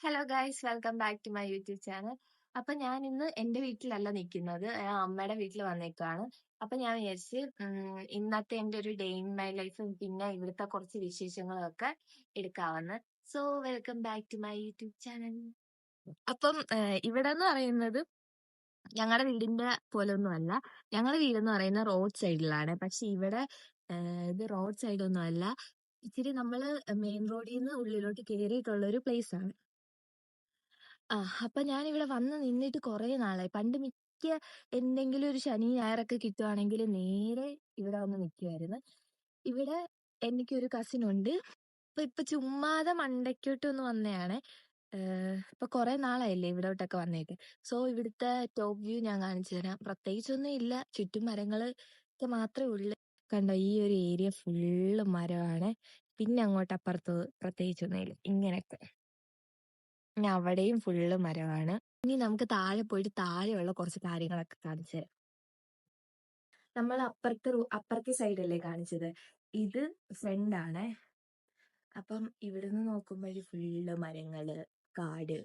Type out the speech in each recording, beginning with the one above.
Hello guys welcome back to my YouTube channel അപ്പൊ ഞാൻ ഇന്ന് എന്റെ വീട്ടിലല്ല നിൽക്കുന്നത് ഞാൻ അമ്മയുടെ വീട്ടിൽ വന്നേക്കാണ് അപ്പൊ ഞാൻ വിചാരിച്ച് ഇന്നത്തെ എന്റെ ഒരു ഡേ ഇൻ മൈ ലൈഫും പിന്നെ ഇവിടുത്തെ കുറച്ച് വിശേഷങ്ങളും ഒക്കെ എടുക്കാവുന്ന so welcome back to my YouTube channel അപ്പം ഇവിടെ എന്ന് പറയുന്നത് ഞങ്ങളുടെ വീടിന്റെ പോലെ അല്ല ഞങ്ങളുടെ വീടെന്ന് പറയുന്നത് റോഡ് സൈഡിലാണ്. പക്ഷെ ഇവിടെ ഇത് റോഡ് സൈഡ് ഒന്നും അല്ല ഇച്ചിരി നമ്മൾ മെയിൻ റോഡിൽ നിന്ന് ഉള്ളിലോട്ട് കയറിയിട്ടുള്ള ഒരു പ്ലേസ് ആണ് ആ അപ്പൊ ഇവിടെ വന്ന് നിന്നിട്ട് കുറെ നാളായി. പണ്ട് മിക്ക എന്തെങ്കിലും ഒരു ശനി ഞായറൊക്കെ കിട്ടുവാണെങ്കിൽ നേരെ ഇവിടെ വന്ന് നിൽക്കുമായിരുന്നു ഇവിടെ എനിക്കൊരു കസിൻ ഉണ്ട്. അപ്പൊ ഇപ്പൊ ചുമ്മാതെ മണ്ടയ്ക്കോട്ട് ഒന്ന് വന്നതാണ് ഇപ്പൊ കുറെ നാളായില്ലേ ഇവിടോട്ടൊക്കെ വന്നേക്ക്. സോ ഇവിടുത്തെ ടോപ്പ് വ്യൂ ഞാൻ കാണിച്ചു തരാം. പ്രത്യേകിച്ചൊന്നും ഇല്ല. ചുറ്റും മരങ്ങൾ ഒക്കെ മാത്രമേ ഉള്ളൂ. കണ്ടോ ഈ ഒരു ഏരിയ ഫുള്ള് മരമാണ് പിന്നെ അങ്ങോട്ട് അപ്പുറത്ത് പ്രത്യേകിച്ചൊന്നും ഇല്ല. ഇങ്ങനെയൊക്കെ. ഇനി അവിടെയും ഫുള്ള് മരമാണ്. ഇനി നമുക്ക് താഴെ പോയിട്ട് താഴെയുള്ള കുറച്ച് കാര്യങ്ങളൊക്കെ കാണിച്ചു തരാം. നമ്മൾ അപ്പുറത്തെ അപ്പുറത്തെ സൈഡല്ലേ കാണിച്ചത്. ഇത് ഫ്രണ്ട് ആണ്. അപ്പം ഇവിടുന്ന് നോക്കുമ്പോൾ ഫുള്ള് മരങ്ങൾ കാട്.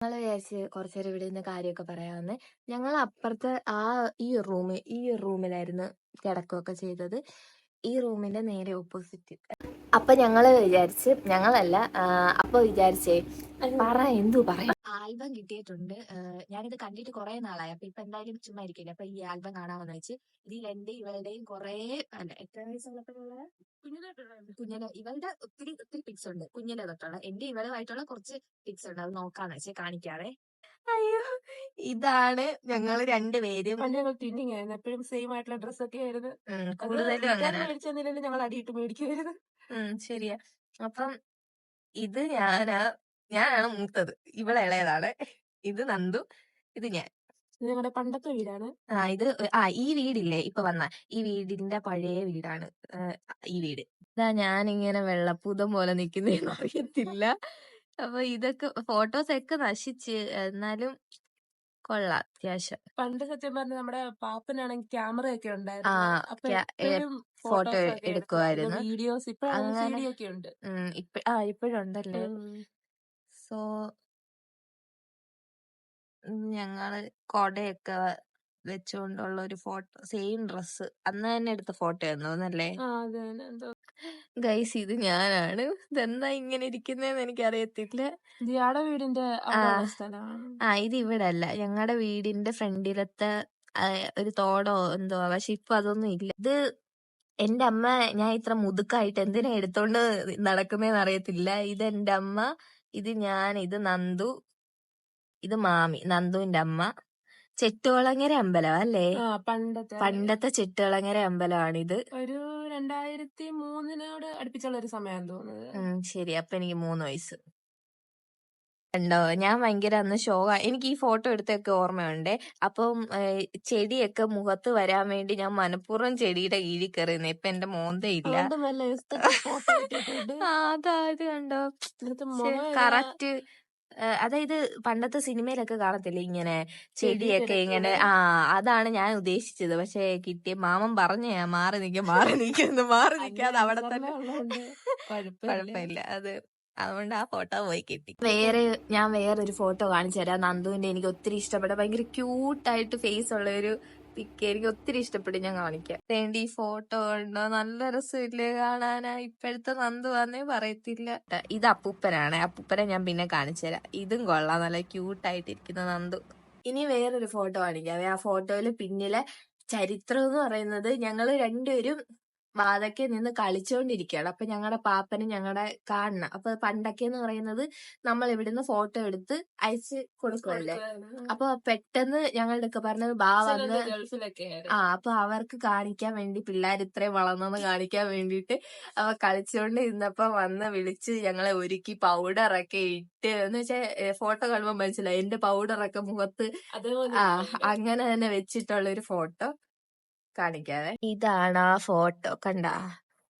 ഞങ്ങൾ വിചാരിച്ച് കുറച്ചേരം ഇവിടെ നിന്ന് കാര്യമൊക്കെ പറയാമെന്ന്. ഞങ്ങൾ അപ്പുറത്തെ ആ ഈ റൂമ് ഈ റൂമിലായിരുന്നു കിടക്കുകയൊക്കെ ചെയ്തത്. ഈ റൂമിന്റെ നേരെ ഓപ്പോസിറ്റ് അപ്പൊ ഞങ്ങൾ വിചാരിച്ച് ഞങ്ങളല്ല അപ്പൊ വിചാരിച്ചേ പറ എന്തു പറയാം? ആൽബം കിട്ടിയിട്ടുണ്ട്. ഞാനിത് കണ്ടിട്ട് കുറെ നാളായി. അപ്പൊ ഇപ്പൊ എന്തായാലും ചുമ്മാ ഇരിക്കില്ല. അപ്പൊ ഈ ആൽബം കാണാമെന്ന് വെച്ച് ഇതിൽ എന്റെ ഇവളുടെയും കുറെ അല്ല എത്ര വയസ്സുള്ളപ്പോഴുള്ള കുഞ്ഞിലെ ഇവളുടെ ഒത്തിരി ഒത്തിരി പിക്സ് ഉണ്ട്. കുഞ്ഞിലെ തൊട്ടുള്ള എന്റെ ഇവളുമായിട്ടുള്ള കുറച്ച് പിക്സ് ഉണ്ട്. അത് നോക്കാന്ന് വെച്ചാൽ കാണിക്കാതെ അയ്യോ ഇതാണ് ഞങ്ങൾ രണ്ടുപേരും പണ്ട് ഞങ്ങൾ ട്വിന്നിങ് ആയിരുന്നു. എപ്പോഴും സെയിം ആയിട്ടുള്ള ഡ്രസ് ഒക്കെ ആയിരുന്നു. കൂടുതലും വീട്ടുകാര് അങ്ങനെ. മേടിച്ചു തന്നില്ലെങ്കിൽ ഞങ്ങൾ അടിയിട്ട് മേടിക്കുമായിരുന്നു ശരിയാ. അപ്പം ഇത് ഞാനാ ഞാനാണ് മൂത്തത്. ഇവളെ ഇളയതാണ്. ഇത് നന്ദു ഇത് ഞാൻ. ഞങ്ങളുടെ പണ്ടത്തെ വീടാണ്. ആ ഇത് ആ ഈ വീടില്ലേ ഇപ്പൊ വന്ന. ഈ വീടിന്റെ പഴയ വീടാണ് ഈ വീട്. ഇതാ ഞാനിങ്ങനെ വെള്ളപ്പൂതം പോലെ നിക്കുന്നേന്ന് അറിയത്തില്ല. അപ്പൊ ഇതൊക്കെ ഫോട്ടോസ് ഒക്കെ നശിച്ച്. എന്നാലും കൊള്ളാം. അത്യാവശ്യം. പണ്ട് സത്യം പറഞ്ഞ നമ്മുടെ പാപ്പനാണെങ്കിൽ ക്യാമറ ഒക്കെ ഉണ്ടായിരുന്നു ഫോട്ടോ എടുക്കുമായിരുന്നു വീഡിയോസ് ഉണ്ട്. ആ ഇപ്പോഴുണ്ടല്ലേ. സോ ഞങ്ങൾ കൊടയൊക്കെ വെച്ചുകൊണ്ടുള്ള ഒരു ഫോട്ടോ സെയിം ഡ്രസ്സ്. അന്ന് തന്നെ എടുത്ത ഫോട്ടോ ആയിരുന്നല്ലേ ആ അതെ അതെ, എന്തോ. ഗൈസ് ഇത് ഞാനാണ്. ഇതെന്താ ഇങ്ങനെ ഇരിക്കുന്നതെന്ന് എനിക്ക് അറിയത്തില്ല വീടിന്റെ ആ ഉള്ള സ്ഥലമാണ്. ആ ഇത് ഇവിടെ അല്ല ഞങ്ങളുടെ വീടിന്റെ ഫ്രണ്ടിലത്തെ ആ, ഒരു തോടോ എന്തോ പക്ഷെ ഇപ്പൊ അതൊന്നും ഇല്ല. ഇത് എന്റെ അമ്മ ഞാൻ ഇത്ര മുതുക്കായിട്ട് എന്തിനാ എടുത്തോണ്ട് നടക്കുന്നേന്ന് അറിയത്തില്ല. ഇത് എന്റെ അമ്മ ഇത് ഞാൻ ഇത് നന്ദു ഇത് മാമി നന്ദുവിന്റെ അമ്മ. ചെട്ടുകുളങ്ങര അമ്പലം അല്ലേ? പണ്ടത്തെ പണ്ടത്തെ ചെട്ടുകുളങ്ങര അമ്പലമാണിത്. ഒരു രണ്ടായിരത്തി മൂന്നിനോട് അടുപ്പിച്ചുള്ള ഒരു സമയം തോന്നുന്നത്. ശരി. അപ്പൊ എനിക്ക് മൂന്ന് വയസ്സ്. ഉണ്ടോ ഞാൻ ഭയങ്കര അന്ന് ഷോ എനിക്ക് ഈ ഫോട്ടോ എടുത്തൊക്കെ ഓർമ്മയുണ്ട്. അപ്പം ചെടിയൊക്കെ മുഖത്ത് വരാൻ വേണ്ടി ഞാൻ മനഃപൂർവം ചെടിയുടെ കീഴിൽ കയറുന്നേ ഇപ്പൊ എന്റെ മോന്തേ ഇല്ല. അതാ ഇത് കണ്ടോ? കറക്റ്റ് അതായത് പണ്ടത്തെ സിനിമയിലൊക്കെ കാണത്തില്ലേ ഇങ്ങനെ ചെടിയൊക്കെ ഇങ്ങനെ ആ അതാണ് ഞാൻ ഉദ്ദേശിച്ചത്. പക്ഷെ കിട്ടിയ മാമൻ പറഞ്ഞു ഞാൻ മാറി നിൽക്കും മാറി നിൽക്കുന്നു മാറി നിൽക്കാതെ അവിടെ തന്നെ കുഴപ്പമില്ല. അത് അതുകൊണ്ട് ആ ഫോട്ടോ പോയി കിട്ടി. വേറെ ഞാൻ വേറൊരു ഫോട്ടോ കാണിച്ചു തരാം. നന്ദുവിന്റെ എനിക്ക് ഒത്തിരി ഇഷ്ടപ്പെട്ട ഭയങ്കര ക്യൂട്ടായിട്ട് ഫേസ് ഉള്ള ഒരു പിക്ക് എനിക്ക് ഒത്തിരി ഇഷ്ടപ്പെട്ടു ഞാൻ കാണിക്കാം തേണ്ടി ഫോട്ടോ ഉണ്ടോ നല്ല രസമില്ലേ കാണാനാ? ഇപ്പോഴത്തെ നന്ദു വന്നേ പറയത്തില്ല. ഇത് അപ്പൂപ്പനാണ്. അപ്പൂപ്പനെ ഞാൻ പിന്നെ കാണിച്ചുതരാം ഇതും കൊള്ളാം. നല്ല ക്യൂട്ടായിട്ടിരിക്കുന്ന നന്ദു. ഇനി വേറൊരു ഫോട്ടോ കാണിക്കാം. ആ ഫോട്ടോയിൽ പിന്നിലെ ചരിത്രം എന്ന് പറയുന്നത് ഞങ്ങൾ രണ്ടുപേരും വാതൊക്കെ നിന്ന് കളിച്ചോണ്ടിരിക്കുകയാണ് അപ്പൊ ഞങ്ങളുടെ പാപ്പന് ഞങ്ങളുടെ കാണണം. അപ്പൊ പണ്ടൊക്കെ എന്ന് പറയുന്നത് നമ്മൾ ഇവിടുന്ന് ഫോട്ടോ എടുത്ത് അയച്ച് കൊടുക്കുമല്ലേ. അപ്പൊ പെട്ടെന്ന് ഞങ്ങളുടെ ഒക്കെ പറഞ്ഞത് ബാ വന്ന് ആ അപ്പൊ അവർക്ക് കാണിക്കാൻ വേണ്ടി പിള്ളേർ ഇത്രയും വളർന്നെന്ന് കാണിക്കാൻ വേണ്ടിട്ട് അവ കളിച്ചുകൊണ്ട് ഇരുന്നപ്പോ വന്ന് വിളിച്ച് ഞങ്ങളെ ഒരുക്കി പൗഡറൊക്കെ ഇട്ട് എന്ന് വെച്ചാൽ ഫോട്ടോ കാണുമ്പോൾ മനസ്സിലായി. എന്റെ പൗഡറൊക്കെ മുഖത്ത് ആ അങ്ങനെ തന്നെ വെച്ചിട്ടുള്ള ഒരു ഫോട്ടോ. കാണിക്കാതെ ഇതാണ് ആ ഫോട്ടോ. കണ്ട?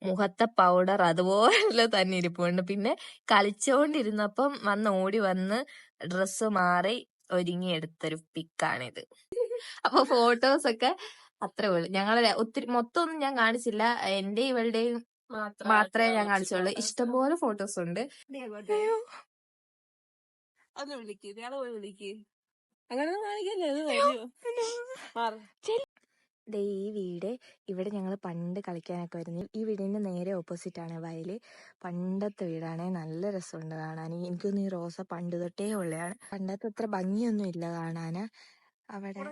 മുഖത്തെ പൗഡർ അതുപോലെ തന്നെ ഇരിപ്പുണ്ട്. പിന്നെ കളിച്ചോണ്ടിരുന്നപ്പം വന്ന് ഓടി വന്ന് ഡ്രസ്സ് മാറി ഒരുങ്ങി എടുത്തൊരു പിക്കാണിത്. അപ്പൊ ഫോട്ടോസ് ഒക്കെ അത്രേ ഉള്ളൂ. ഞങ്ങളെ ഒത്തിരി മൊത്തം ഒന്നും ഞാൻ കാണിച്ചില്ല. എന്റെ ഇവളുടെയും മാത്രമേ ഞാൻ കാണിച്ചുള്ളൂ. ഇഷ്ടംപോലെ ഫോട്ടോസ് ഉണ്ട് ഒന്ന് വിളിക്ക്. ഇയാളെ അങ്ങനെ കാണിക്കല്ലേ? അത് ദേ ഈ വീട് ഇവിടെ ഞങ്ങൾ പണ്ട് കളിക്കാനൊക്കെ വരുന്നു ഈ വീടിന്റെ നേരെ ഓപ്പോസിറ്റ് ആണ് വയൽ പണ്ടത്തെ വീടാണ് നല്ല രസമുണ്ട് കാണാൻ എനിക്കൊന്നും ഈ റോസ പണ്ട് തൊട്ടേ ഉള്ളതാണ്. പണ്ടത്തെ അത്ര ഭംഗിയൊന്നും ഇല്ല കാണാന്. അവിടെ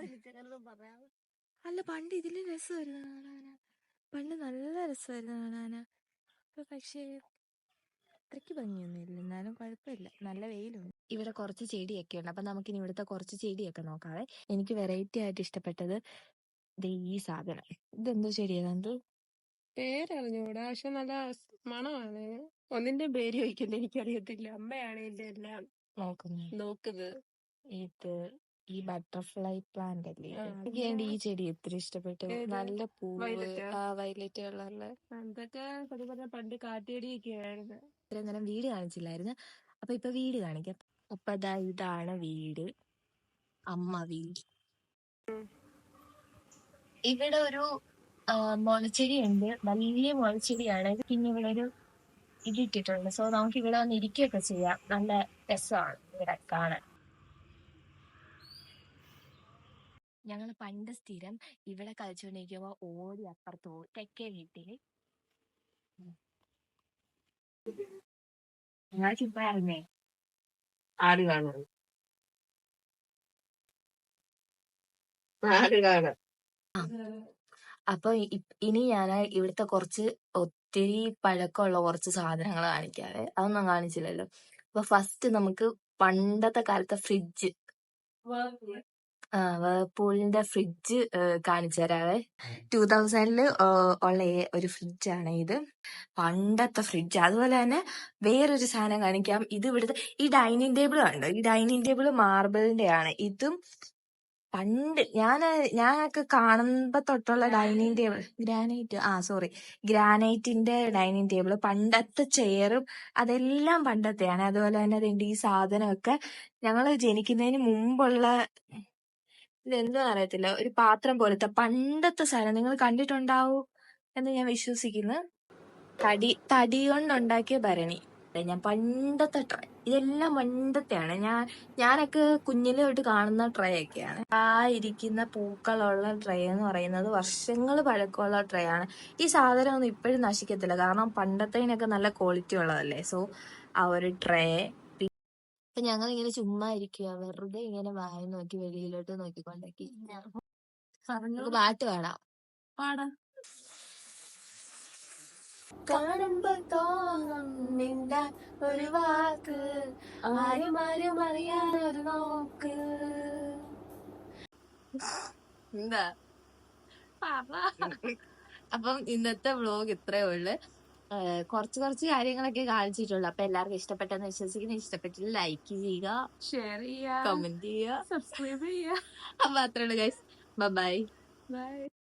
അല്ല പണ്ട് ഇതിൽ രസമായിരുന്നു കാണാൻ പണ്ട് നല്ല രസമായിരുന്നു കാണാൻ ഇപ്പൊ പക്ഷേ അത്രയ്ക്ക് ഭംഗിയൊന്നും ഇല്ല. എന്നാലും കുഴപ്പമില്ല. നല്ല വെയിലുണ്ട്. ഇവിടെ കുറച്ച് ചെടിയൊക്കെ ഉണ്ട്. അപ്പൊ നമുക്കിനി ഇവിടുത്തെ കുറച്ച് ചെടിയൊക്കെ നോക്കാവേ. എനിക്ക് വെറൈറ്റി ആയിട്ട് ഇഷ്ടപ്പെട്ടത് ദേ ഈ സാധനം. ഇതെന്തോ ചെടിയാണെന്ത് പേരറിഞ്ഞൂടാ. പക്ഷെ നല്ല മണമാണ്. ഒന്നിന്റെ പേര് ചോദിക്കുന്നത് എനിക്കറിയത്തില്ല. അമ്മയാണ് എന്റെ എല്ലാം നോക്കുന്നത് നോക്കുന്നത്. ഇത് ഈ ബട്ടർഫ്ലൈ പ്ലാന്റ് അല്ലേ? ആ, എനിക്ക് വേണ്ടി ഈ ചെടി ഒത്തിരി ഇഷ്ടപ്പെട്ടു. ഏത്? നല്ല പൂവ്. Violet ആ? ആ വയലറ്റ് കളറിൽ. അതൊക്കെ സത്യം പറഞ്ഞാ പണ്ട് കാട്ടിയടിയൊക്കെ ആയിരുന്നു. ഇത്രയും നേരം വീട് കാണിച്ചില്ലായിരുന്നു. അപ്പൊ ഇപ്പൊ വീട് കാണിക്കാം. അപ്പൊ ഇതാ ഇതാണ് വീട്. അമ്മ വീട്. ഇവിടെ ഒരു മുളച്ചെടി ഉണ്ട് വലിയ മുളച്ചെടിയാണ്. പിന്നെ ഇവിടെ ഒരു ഇതിട്ടിട്ടുണ്ട്. സോ നമുക്ക് ഇവിടെ വന്ന് ഇരിക്കുകയൊക്കെ ചെയ്യാം. നല്ല രസമാണ് ഇവിടെ കാണാൻ. ഞങ്ങൾ പണ്ട് സ്ഥിരം ഇവിടെ കളിച്ചുകൊണ്ടിരിക്കുമ്പോൾ ഓടി അപ്പുറത്ത് പോകും തെക്കേ വീട്ടിൽ ഞങ്ങൾ ചുമ്മാ ഇറങ്ങേ. കാണും. ആര് കാണും. അപ്പൊ ഇനി ഞാൻ ഇവിടുത്തെ കുറച്ച് ഒത്തിരി പഴക്കമുള്ള കുറച്ച് സാധനങ്ങൾ കാണിക്കാവേ. അതൊന്നും കാണിച്ചില്ലല്ലോ. അപ്പൊ ഫസ്റ്റ് നമുക്ക് പണ്ടത്തെ കാലത്തെ ഫ്രിഡ്ജ് ആ വേർപൂളിന്റെ ഫ്രിഡ്ജ് കാണിച്ചു തരാവേ. ടൂ തൗസൻഡിൽ ഉള്ള ഒരു ഫ്രിഡ്ജാണ് ഇത്. പണ്ടത്തെ ഫ്രിഡ്ജ് അതുപോലെ തന്നെ വേറൊരു സാധനം കാണിക്കാം. ഇത് ഇവിടുത്തെ ഈ ഡൈനിങ് ടേബിൾ കണ്ടോ? ഈ ഡൈനിങ് ടേബിൾ മാർബിളിന്റെ ആണ് ഇതും പണ്ട് ഞാൻ ഞാനൊക്കെ കാണുമ്പോ തൊട്ടുള്ള ഡൈനിങ് ടേബിൾ ഗ്രാനൈറ്റ്. ആ സോറി. ഗ്രാനൈറ്റിന്റെ ഡൈനിങ് ടേബിൾ പണ്ടത്തെ ചെയറും അതെല്ലാം പണ്ടത്തെയാണ് അതുപോലെ തന്നെ അതിന്റെ ഈ സാധനമൊക്കെ ഞങ്ങൾ ജനിക്കുന്നതിന് മുമ്പുള്ള ഇതെന്തോ അറിയത്തില്ല. ഒരു പാത്രം പോലത്തെ പണ്ടത്തെ സാധനം. നിങ്ങൾ കണ്ടിട്ടുണ്ടാവൂ എന്ന് ഞാൻ വിശ്വസിക്കുന്നു. തടി തടി കൊണ്ടുണ്ടാക്കിയ ഭരണി. അതെ, ഞാൻ പണ്ടത്തെ ട്രേ ഇതെല്ലാം പണ്ടത്തെയാണ്. ഞാൻ ഞാനൊക്കെ കുഞ്ഞിലെ തൊട്ട് കാണുന്ന ട്രേ ഒക്കെയാണ്. ആ ഇരിക്കുന്ന പൂക്കളുള്ള ട്രേ എന്ന് പറയുന്നത് വർഷങ്ങൾ പഴക്കമുള്ള ട്രേ ആണ്. ഈ സാധനം ഒന്നും ഇപ്പോഴും നശിക്കത്തില്ല. കാരണം പണ്ടത്തേനൊക്കെ നല്ല ക്വാളിറ്റി ഉള്ളതല്ലേ? സോ ആ ഒരു ട്രേ അപ്പൊ ഞങ്ങൾ ഇങ്ങനെ ചുമ്മാ ഇരിക്കുക വെറുതെ ഇങ്ങനെ വായ നോക്കി വെളിയിലോട്ട് നോക്കിക്കൊണ്ടേക്ക് നമുക്ക് പാട്ട് പാടാം. പാടാം. കാണുമ്പോ തോന്നും നിന്റെ ഒരു വാക്ക്. ആരും ആരും അറിയാനൊരു നോക്ക്. എന്താ? അപ്പം ഇന്നത്തെ വ്ലോഗ് ഇത്രേ ഉള്ളു. കുറച്ച് കുറച്ച് കാര്യങ്ങളൊക്കെ കാണിച്ചിട്ടുള്ളു. അപ്പൊ എല്ലാവർക്കും ഇഷ്ടപ്പെട്ടെന്ന് വിശ്വസിക്കുന്നു. ഇഷ്ടപ്പെട്ടില്ല ലൈക്ക് ചെയ്യുക ഷെയർ ചെയ്യുക കമന്റ് ചെയ്യുക. സബ്സ്ക്രൈബ് ചെയ്യുക. അപ്പൊ അത്രേ ഉള്ളു ഗൈസ് ബൈ ബൈ